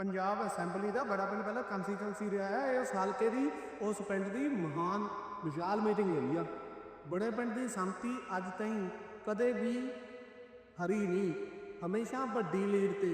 Punjab assembly ਦਾ ਬੜਾ ਪਿੰਡ ਪਹਿਲਾਂ ਕੰਸਟੀਟਿਊਂਸੀ ਰਿਹਾ ਹੈ। ਇਹ ਉਸ ਹਲਕੇ ਦੀ, ਉਸ ਪਿੰਡ ਦੀ ਮਹਾਨ ਵਿਸ਼ਾਲ ਮੀਟਿੰਗ ਹੋਈ ਆ। ਬੜੇ ਪਿੰਡ ਦੀ ਸੰਮਤੀ ਅੱਜ ਤਾਈਂ ਕਦੇ ਵੀ ਹਰੀ ਨਹੀਂ। ਹਮੇਸ਼ਾ ਵੱਡੀ ਲੀਡ ਤੇ।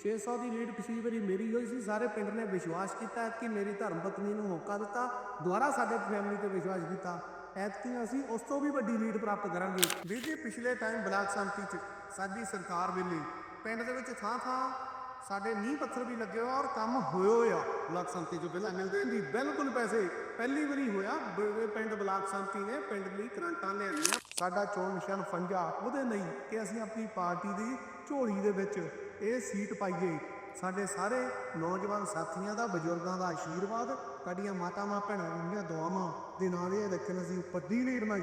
600 ਦੀ ਲੀਡ ਪਿਛਲੀ ਵਾਰੀ ਮੇਰੀ ਹੋਈ ਸੀ। ਸਾਰੇ ਪਿੰਡ ਨੇ ਵਿਸ਼ਵਾਸ ਕੀਤਾ ਕਿ ਮੇਰੀ ਧਰਮ ਪਤਨੀ ਨੂੰ ਹੋਕਾ ਦਿੱਤਾ। ਦੁਬਾਰਾ ਸਾਡੇ ਫੈਮਿਲੀ ਤੇ ਵਿਸ਼ਵਾਸ ਕੀਤਾ। ਐਤਕੀ ਅਸੀਂ ਉਸ ਤੋਂ ਵੀ ਵੱਡੀ ਲੀਡ ਪ੍ਰਾਪਤ ਕਰਾਂਗੇ। ਵੀਰ ਜੀ, ਪਿਛਲੇ ਟਾਈਮ ਬਲਾਕ ਸੰਮਤੀ 'ਚ ਸਾਡੀ ਸਰਕਾਰ ਵੇਲੇ ਪਿੰਡ ਦੇ ਵਿੱਚ ਥਾਂ ਥਾਂ ਸਾਡੇ ਨੀਂਹ ਪੱਥਰ ਵੀ ਲੱਗੇ ਹੋਏ ਆ ਔਰ ਕੰਮ ਹੋਏ ਹੋਏ ਆ। ਬਲਾਕ ਸੰਮਤੀ 'ਚੋਂ ਪਹਿਲਾਂ ਮਿਲਦੇ ਨਹੀਂ। ਬਿਲਕੁਲ ਪੈਸੇ ਪਹਿਲੀ ਵਾਰੀ ਹੋਇਆ। ਪਿੰਡ ਬਲਾਕ ਸੰਮਤੀ ਨੇ ਪਿੰਡ ਲਈ ਗ੍ਰਾਂਟਾਂ ਲਿਆਂਦੀਆਂ ਸਾਡਾ ਚੋਣ ਨਿਸ਼ਾਨ ਫੰਜਾ ਉਹਦੇ ਲਈ ਕਿ ਅਸੀਂ ਆਪਣੀ ਪਾਰਟੀ ਦੀ ਝੋਲੀ ਦੇ ਵਿੱਚ ਇਹ ਸੀਟ ਪਾਈਏ। ਸਾਡੇ ਸਾਰੇ ਨੌਜਵਾਨ ਸਾਥੀਆਂ ਦਾ ਬਜ਼ੁਰਗਾਂ ਦਾ ਆਸ਼ੀਰਵਾਦ ਸਾਡੀਆਂ ਮਾਤਾਵਾਂ ਭੈਣਾਂ ਦੀਆਂ ਦੁਆਵਾਂ ਦੇ ਨਾਲ ਇਹ ਇਲੈਕਸ਼ਨ ਅਸੀਂ ਵੱਡੀ ਲੀਡ ਨਾਲ।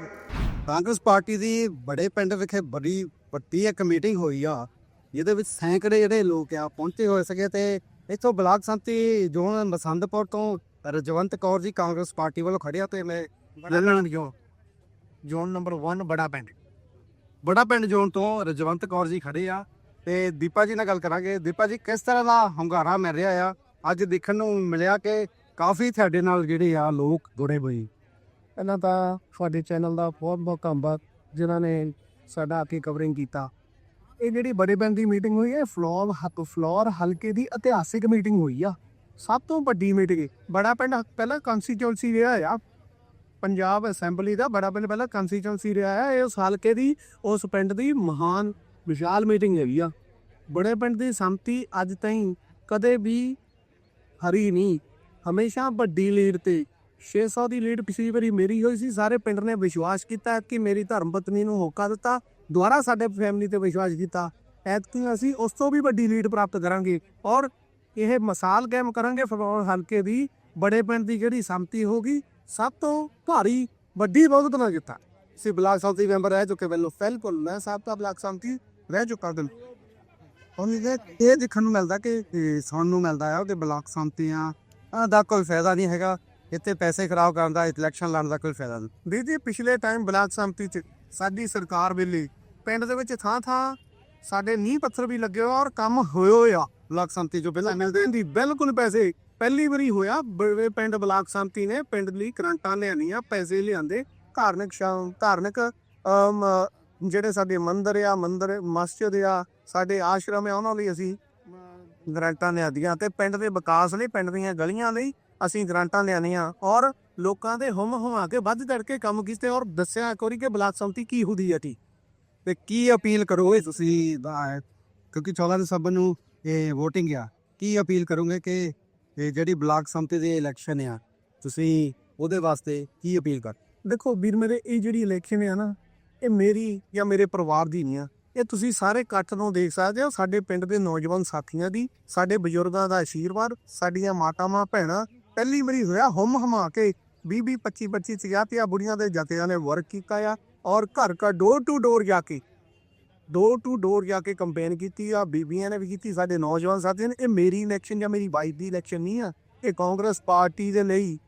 ਕਾਂਗਰਸ ਪਾਰਟੀ ਦੀ ਬੜੇ ਪਿੰਡ ਵਿਖੇ ਬੜੀ ਵੱਡੀ ਇੱਕ ਮੀਟਿੰਗ ਹੋਈ ਆ। ਜਿਹਦੇ ਵਿੱਚ ਸੈਂਕੜੇ ਜਿਹੜੇ ਲੋਕ ਆ ਪਹੁੰਚੇ ਹੋਏ ਸੀਗੇ ਤੇ ਇੱਥੋਂ ਬਲਾਕ ਸੰਮਤੀ ਜ਼ੋਨ ਮਸੰਦਪੁਰ ਤੋਂ ਰਜਵੰਤ ਕੌਰ ਜੀ ਕਾਂਗਰਸ ਪਾਰਟੀ ਵੱਲੋਂ ਖੜਿਆ ਤੇ ਮੈਂ ਲੱਲਣ ਜੋ ਜ਼ੋਨ ਨੰਬਰ 1 ਬੜਾ ਪਿੰਡ। ਬੜਾ ਪਿੰਡ ਜ਼ੋਨ ਤੋਂ ਰਜਵੰਤ ਕੌਰ ਜੀ ਖੜੇ ਆ ਤੇ ਦੀਪਾ ਜੀ ਨਾਲ ਗੱਲ ਕਰਾਂਗੇ। ਦੀਪਾ ਜੀ ਕਿਸ ਤਰ੍ਹਾਂ ਦਾ ਹੰਗਾਰਾ ਮਿਲ ਰਿਹਾ ਆ? ਅੱਜ ਦੇਖਣ ਨੂੰ ਮਿਲਿਆ ਕਿ ਕਾਫੀ ਤੁਹਾਡੇ ਨਾਲ ਜਿਹੜੇ ਆ ਲੋਕ ਜੁੜੇ ਹੋਏ। ਪਹਿਲਾਂ ਤਾਂ ਤੁਹਾਡੇ ਚੈਨਲ ਦਾ ਬਹੁਤ ਬਹੁਤ ਧੰਨਵਾਦ ਜਿਨ੍ਹਾਂ ਨੇ ਸਾਡਾ ਆ ਕੇ ਕਵਰਿੰਗ ਕੀਤਾ। ਇਹ ਜਿਹੜੀ ਬੜੇ ਪਿੰਡ ਦੀ ਮੀਟਿੰਗ ਹੋਈ ਹੈ ਫਲੋਰ ਹੱਕ ਫਲੋਰ ਹਲਕੇ ਦੀ ਇਤਿਹਾਸਿਕ ਮੀਟਿੰਗ ਹੋਈ ਆ। ਸਭ ਤੋਂ ਵੱਡੀ ਮੀਟਿੰਗ ਬੜਾ ਪਿੰਡ ਪਹਿਲਾਂ ਕੰਸਟੀਚੁਐਂਸੀ ਰਿਹਾ ਆ। ਪੰਜਾਬ ਅਸੈਂਬਲੀ ਦਾ ਬੜਾ ਪਿੰਡ ਪਹਿਲਾਂ ਕੰਸਟੀਚੁਐਂਸੀ ਰਿਹਾ ਹੈ ਇਹ ਉਸ ਹਲਕੇ ਦੀ, ਉਸ ਪਿੰਡ ਦੀ ਮਹਾਨ, ਵਿਸ਼ਾਲ ਮੀਟਿੰਗ ਹੈਗੀ ਆ। ਬੜੇ ਪਿੰਡ ਦੀ ਸੰਮਤੀ ਅੱਜ ਤਾਈਂ ਕਦੇ ਵੀ ਹਰੀ ਨਹੀਂ। ਹਮੇਸ਼ਾ ਵੱਡੀ ਲੀਡ ਤੇ। 600 ਦੀ ਲੀਡ ਪਿਛਲੀ ਵਾਰੀ ਮੇਰੀ ਹੋਈ ਸੀ। ਸਾਰੇ ਪਿੰਡ ਨੇ ਵਿਸ਼ਵਾਸ ਕੀਤਾ ਕਿ ਮੇਰੀ ਧਰਮ ਪਤਨੀ ਨੂੰ ਹੋਕਾ ਦਿੱਤਾ। ਦੁਬਾਰਾ ਸਾਡੇ ਫੈਮਿਲੀ ਤੇ ਵਿਸ਼ਵਾਸ ਕੀਤਾ। ਐਤਕੀ ਅਸੀਂ ਉਸ ਤੋਂ ਵੀ ਵੱਡੀ ਲੀਡ ਪ੍ਰਾਪਤ ਕਰਾਂਗੇ ਔਰ ਇਹ ਮਿਸਾਲ ਕਾਇਮ ਕਰਾਂਗੇ ਫਲੋਰ ਹਲਕੇ ਦੀ ਬੜੇ ਪਿੰਡ ਦੀ ਜਿਹੜੀ ਸੰਮਤੀ ਹੋਗੀ ਸਭ ਤੋਂ ਭਾਰੀ ਵੱਡੀ ਬਹੁਮਤ ਨਾਲ ਜਿੱਤਾ। ਸੀ ਬਲਾਕ ਸੰਮਤੀ ਮੈਂਬਰ ਰਹਿ ਚੁੱਕੇ ਵੱਲੋਂ ਬਿਲਕੁਲ ਮੈਂ ਸਾਹਿਬ ਦਾ ਬਲਾਕ ਸੰਮਤੀ ਰਹਿ ਚੁੱਕਾ ਦਿਨ ਹੁਣ ਇਹ ਦੇਖਣ ਨੂੰ ਮਿਲਦਾ ਕਿ ਸੁਣਨ ਨੂੰ ਮਿਲਦਾ ਆ ਕਿ ਬਲਾਕ ਸੰਮਤੀਆਂ ਦਾ ਕੋਈ ਫਾਇਦਾ ਨਹੀਂ ਹੈਗਾ। ਇੱਥੇ ਪੈਸੇ ਖਰਾਬ ਕਰਨ ਦਾ ਇਲੈਕਸ਼ਨ ਲੜਨ ਦਾ ਕੋਈ ਫਾਇਦਾ ਨਹੀਂ। ਜੀ ਪਿਛਲੇ ਟਾਈਮ ਬਲਾਕ ਸੰਮਤੀ ਚ ਸਾਡੀ ਸਰਕਾਰ ਵੇਲੇ ਪਿੰਡ ਦੇ ਵਿੱਚ ਥਾਂ ਥਾਂ ਸਾਡੇ ਨੀਂਹ ਪੱਥਰ ਵੀ ਲੱਗੇ ਹੋਏ ਔਰ ਕੰਮ ਹੋਏ ਹੋਏ ਆ ਬਲਾਕ ਸੰਮਤੀ ਜੋ ਪਹਿਲਾਂ ਮਿਲਦੇ ਨਹੀਂ ਬਿਲਕੁਲ ਪੈਸੇ ਪਹਿਲੀ ਵਾਰੀ ਹੋਇਆ ਪਿੰਡ ਬਲਾਕ ਸੰਮਤੀ ਨੇ ਪਿੰਡ ਲਈ ਗ੍ਰਾਂਟਾਂ ਲਿਆਂਦੀਆਂ ਪੈਸੇ ਲਿਆਂਦੇ। ਧਾਰਮਿਕ ਸ਼ਾ- ਜਿਹੜੇ ਸਾਡੇ ਮੰਦਿਰ ਆ ਮੰਦਿਰ ਮਸਜਿਦ ਆ ਸਾਡੇ ਆਸ਼ਰਮ ਆ ਉਹਨਾਂ ਲਈ ਅਸੀਂ ਅਮ, ਗ੍ਰਾਂਟਾਂ ਲਿਆਂਦੀਆਂ ਤੇ ਪਿੰਡ ਦੇ ਵਿਕਾਸ ਲਈ ਪਿੰਡ ਦੀਆਂ ਗਲੀਆਂ ਲਈ ਅਸੀਂ ਗ੍ਰਾਂਟਾਂ ਲਿਆਣੀਆਂ ਔਰ ਲੋਕਾਂ ਦੇ ਹੁਮ ਹੁਮਾ ਕੇ ਵੱਧ ਚੜ ਕੇ ਕੰਮ ਕੀਤੇ ਔਰ ਦੱਸਿਆ ਇੱਕ ਵਾਰੀ ਕਿ ਬਲਾਕ ਸੰਮਤੀ ਕੀ ਹੁੰਦੀ ਹੈ ਟੀ। ਤੇ ਕੀ ਅਪੀਲ ਕਰੋਗੇ ਤੁਸੀਂ ਦਾ- ਕਿਉਂਕਿ 14 ਦਸੰਬਰ ਨੂੰ ਇਹ VOTING ਆ, ਕੀ ਅਪੀਲ ਕਰੋਗੇ ਕਿ ਇਹ ਜਿਹੜੀ ਬਲਾਕ ਸੰਮਤੀ ਦੇ ਇਲੈਕਸ਼ਨ ਆ, ਤੁਸੀਂ ਉਹਦੇ ਵਾਸਤੇ ਕੀ ਅਪੀਲ ਕਰ? ਦੇਖੋ ਵੀਰ ਮੇਰੇ, ਇਹ ਜਿਹੜੀ ਇਲੈਕਸ਼ਨ ਆ ਨਾ, ਇਹ ਮੇਰੀ ਜਾਂ ਮੇਰੇ ਪਰਿਵਾਰ ਦੀ ਨਹੀਂ ਆ। ਇਹ ਤੁਸੀਂ ਸਾਰੇ ਇਕੱਠ ਨੂੰ ਦੇਖ ਸਕਦੇ ਹੋ, ਸਾਡੇ ਪਿੰਡ ਦੇ ਨੌਜਵਾਨ ਸਾਥੀਆਂ ਦੀ, ਸਾਡੇ ਬਜ਼ੁਰਗਾਂ ਦਾ ਆਸ਼ੀਰਵਾਦ ਸਾਡੀਆਂ ਮਾਤਾਵਾਂ, ਭੈਣਾਂ, ਪਹਿਲੀ ਵਾਰੀ ਹੋਇਆ ਹੁਮ ਹਮਾ ਕੇ 20 20 25 25 ਸਿਆਤੀਆਂ ਬੁੜੀਆਂ ਦੇ ਜਥਿਆਂ ਨੇ ਵਰਕ ਕੀਤਾ ਆ। ਔਰ ਘਰ ਘਰ ਡੋਰ ਟੂ ਡੋਰ ਜਾ ਕੇ ਡੋਰ ਟੂ ਡੋਰ ਜਾ ਕੇ ਕੰਪੇਨ ਕੀਤੀ ਆ, ਬੀਬੀਆਂ ਨੇ ਵੀ ਕੀਤੀ, ਸਾਡੇ ਨੌਜਵਾਨ ਸਾਥੀਆਂ ਨੇ, ਇਹ ਮੇਰੀ ਇਲੈਕਸ਼ਨ ਜਾਂ ਮੇਰੀ ਵਾਈਫ ਦੀ ਇਲੈਕਸ਼ਨ ਨਹੀਂ ਆ, ਇਹ ਕਾਂਗਰਸ ਪਾਰਟੀ ਦੇ ਲਈ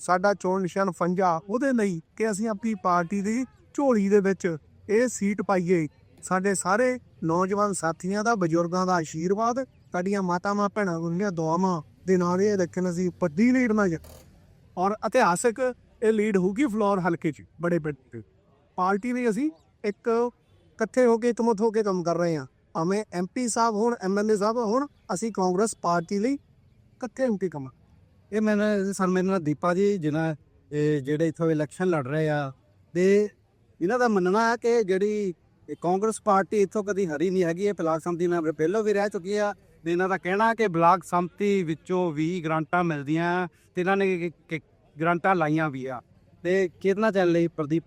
ਸਾਡਾ ਚੋਣ ਨਿਸ਼ਾਨ ਫੰਜਾ ਉਹਦੇ ਲਈ ਕਿ ਅਸੀਂ ਆਪਣੀ ਪਾਰਟੀ ਦੀ ਝੋਲੀ ਦੇ ਵਿੱਚ ਇਹ ਸੀਟ ਪਾਈਏ। ਸਾਡੇ ਸਾਰੇ ਨੌਜਵਾਨ ਸਾਥੀਆਂ ਦਾ, ਬਜ਼ੁਰਗਾਂ ਦਾ ਆਸ਼ੀਰਵਾਦ ਸਾਡੀਆਂ ਮਾਤਾਵਾਂ, ਭੈਣਾਂ ਦੀਆਂ ਦੁਆਵਾਂ ਦੇ ਨਾਲ ਇਹ ਇਲੈਕਸ਼ਨ ਅਸੀਂ ਵੱਡੀ ਲੀਡ ਨਾ ਜਿੱਤ ਔਰ ਇਤਿਹਾਸਕ ਇਹ ਲੀਡ ਹੋਊਗੀ ਫਲੋਰ ਹਲਕੇ 'ਚ, ਬੜੇ ਪਿੰਡ ਪਾਰਟੀ ਲਈ ਅਸੀਂ ਇੱਕ ਇਕੱਠੇ ਹੋ ਕੇ ਇਕਮਤ ਹੋ ਕੇ ਕੰਮ ਕਰ ਰਹੇ ਹਾਂ। ਭਾਵੇਂ ਐਮਪੀ ਸਾਹਿਬ ਹੋਣ ਐਮਐਲਏ ਸਾਹਿਬ ਹੋਣ, ਅਸੀਂ ਕਾਂਗਰਸ ਪਾਰਟੀ ਲਈ ਇਕੱਠੇ ਹੋ ਕੇ ਕੰਮ ਇਹ ਮੈਨੂੰ ਸਰ ਮੇਰੇ ਨਾਲ ਦੀਪਾ ਜੀ, ਜਿਨ੍ਹਾਂ, ਇਹ ਜਿਹੜੇ ਇੱਥੋਂ ਇਲੈਕਸ਼ਨ ਲੜ ਰਹੇ ਆ, ਤੇ ਇਹਨਾਂ ਦਾ ਮੰਨਣਾ ਹੈ ਕਿ ਜਿਹੜੀ ਕਾਂਗਰਸ ਪਾਰਟੀ ਇੱਥੋਂ ਕਦੀ ਹਰੀ ਨਹੀਂ ਹੈਗੀ, ਇਹ ਬਲਾਕ ਸੰਮਤੀ ਮੈਂਬਰ ਪਹਿਲਾਂ ਵੀ ਰਹਿ ਚੁੱਕੀ ਆ, ਤੇ ਇਹਨਾਂ ਦਾ ਕਹਿਣਾ ਕਿ ਬਲਾਕ ਸੰਮਤੀ ਵਿੱਚੋਂ ਵੀ ਗ੍ਰਾਂਟਾਂ ਮਿਲਦੀਆਂ, ਤੇ ਇਹਨਾਂ ਨੇ ਕਿ- ਗ੍ਰਾਂਟਾਂ ਲਾਈਆਂ ਵੀ ਆ। ਤੇ ਕਿਤਨਾ ਚੱਲ ਲਈ ਪ੍ਰਦੀਪ